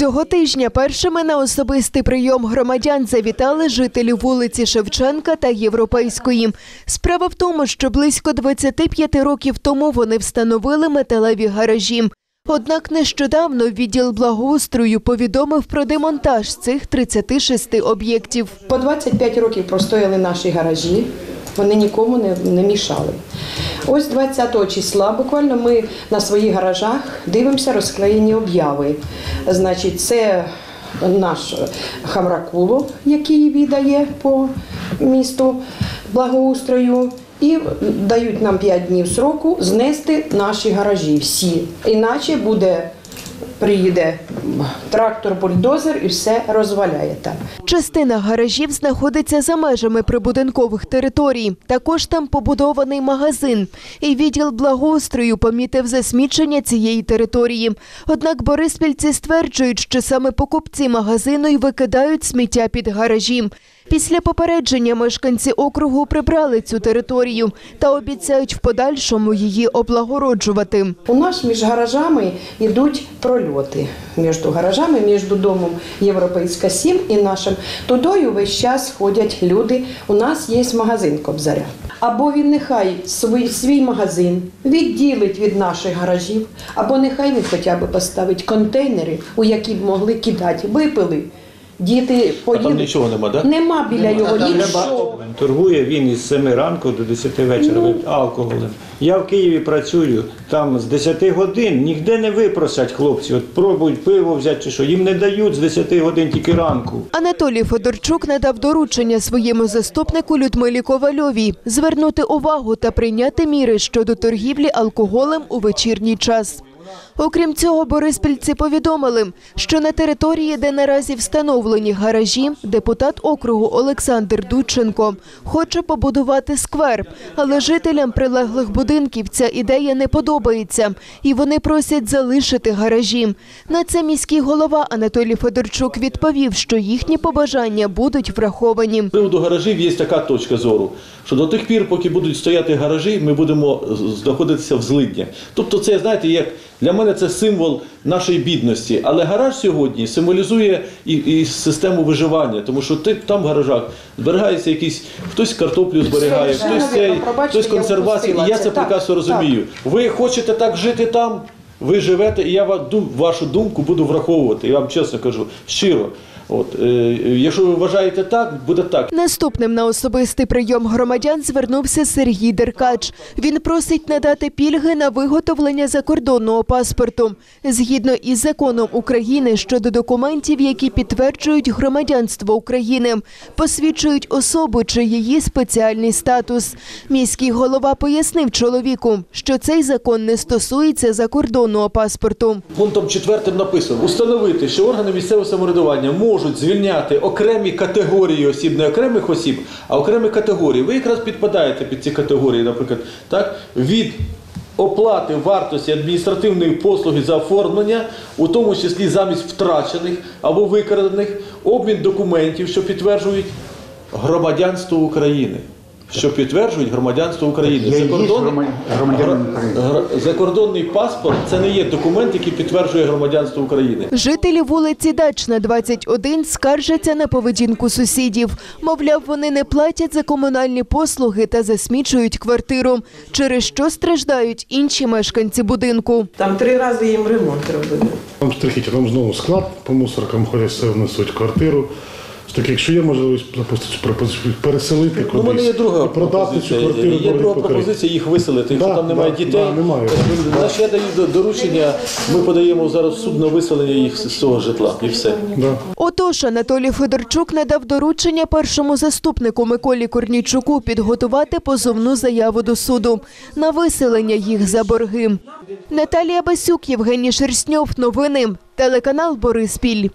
Цього тижня першими на особистий прийом громадян завітали жителі вулиці Шевченка та Європейської. Справа в тому, що близько 25 років тому вони встановили металеві гаражі. Однак нещодавно відділ благоустрою повідомив про демонтаж цих 36 об'єктів. По 25 років простояли наші гаражі, вони нікому не, не мішали. Ось 20 числа буквально ми на своїх гаражах дивимося розклеєні обяви. Значить, це наш Хамракуло, який віддає по місту благоустрою. І дають нам 5 днів сроку знести наші гаражі всі. Іначе буде, приїде трактор, бульдозер і все розваляє там. Частина гаражів знаходиться за межами прибудинкових територій. Також там побудований магазин. І відділ благоустрою помітив засмічення цієї території. Однак бориспільці стверджують, що саме покупці магазину й викидають сміття під гаражі. Після попередження мешканці округу прибрали цю територію та обіцяють в подальшому її облагороджувати. У нас між гаражами йдуть прольоти. Між гаражами, між домом Європейська 7 і нашим. Тудою весь час ходять люди. У нас є магазин Кобзаря. Або він нехай свій, свій магазин відділить від наших гаражів, або нехай він хоча б поставить контейнери, у які б могли кидати, випили. Діти А там нічого нема, так? Нема біля його нічого. Торгує він із 7 ранку до 10 вечора Ну. алкоголем. Я в Києві працюю, там з 10 годин ніде не випросять хлопці. От пробують пиво взяти чи що. Їм не дають з 10 годин тільки ранку. Анатолій Федорчук надав доручення своєму заступнику Людмилі Ковальовій звернути увагу та прийняти міри щодо торгівлі алкоголем у вечірній час. Окрім цього, бориспільці повідомили, що на території, де наразі встановлені гаражі, депутат округу Олександр Дудченко хоче побудувати сквер, але жителям прилеглих будинків ця ідея не подобається, і вони просять залишити гаражі. На це міський голова Анатолій Федорчук відповів, що їхні побажання будуть враховані. З приводу гаражів є така точка зору, що до тих пір, поки будуть стояти гаражі, ми будемо знаходитися в злиднях. Тобто, це знаєте, як для мене це символ нашої бідності. Але гараж сьогодні символізує і, і систему виживання, тому що ти там в гаражах зберігається якийсь хтось картоплю зберігає, Совершенно хтось цей, хтось я. І я це. Так, прекрасно так. розумію. Ви хочете так жити там, ви живете, і я вашу думку буду враховувати. Я вам чесно кажу, щиро. От, е, якщо ви вважаєте так, буде так. Наступним на особистий прийом громадян звернувся Сергій Деркач. Він просить надати пільги на виготовлення закордонного паспорту згідно із законом України щодо документів, які підтверджують громадянство України, посвідчують особу чи її спеціальний статус. Міський голова пояснив чоловіку, що цей закон не стосується закордонного паспорту. Пунктом четвертим написано установити, що органи місцевого самоврядування можуть звільняти окремі категорії осіб, не окремих осіб, а окремі категорії. Ви якраз підпадаєте під ці категорії, наприклад, так від. Оплати вартості адміністративної послуги за оформлення, у тому числі замість втрачених або викрадених, обмін документів, що підтверджують громадянство України. Що підтверджують громадянство України. Я є Закордонний- Закордонний паспорт це не є документ, який підтверджує громадянство України. Жителі вулиці Дачна, 21, скаржаться на поведінку сусідів. Мовляв, вони не платять за комунальні послуги та засмічують квартиру, через що страждають інші мешканці будинку. Там три рази їм ремонт робили. Там там знову склад по мусоркам ходять, все внесуть квартиру. Так, якщо є можливість запустити цю пропозицію, переселити Ну, у мене є друга і продати цю квартиру, Є друга пропозиція їх виселити. Якщо Да, там немає да, дітей, да, немає. значить я даю до- доручення. Ми подаємо зараз в суд на виселення їх з цього житла і все. Да. Отож, Анатолій Федорчук надав доручення першому заступнику Миколі Корнійчуку підготувати позовну заяву до суду на виселення їх за борги. Наталія Басюк, Євгеній Шерстньов. Новини. Телеканал Бориспіль.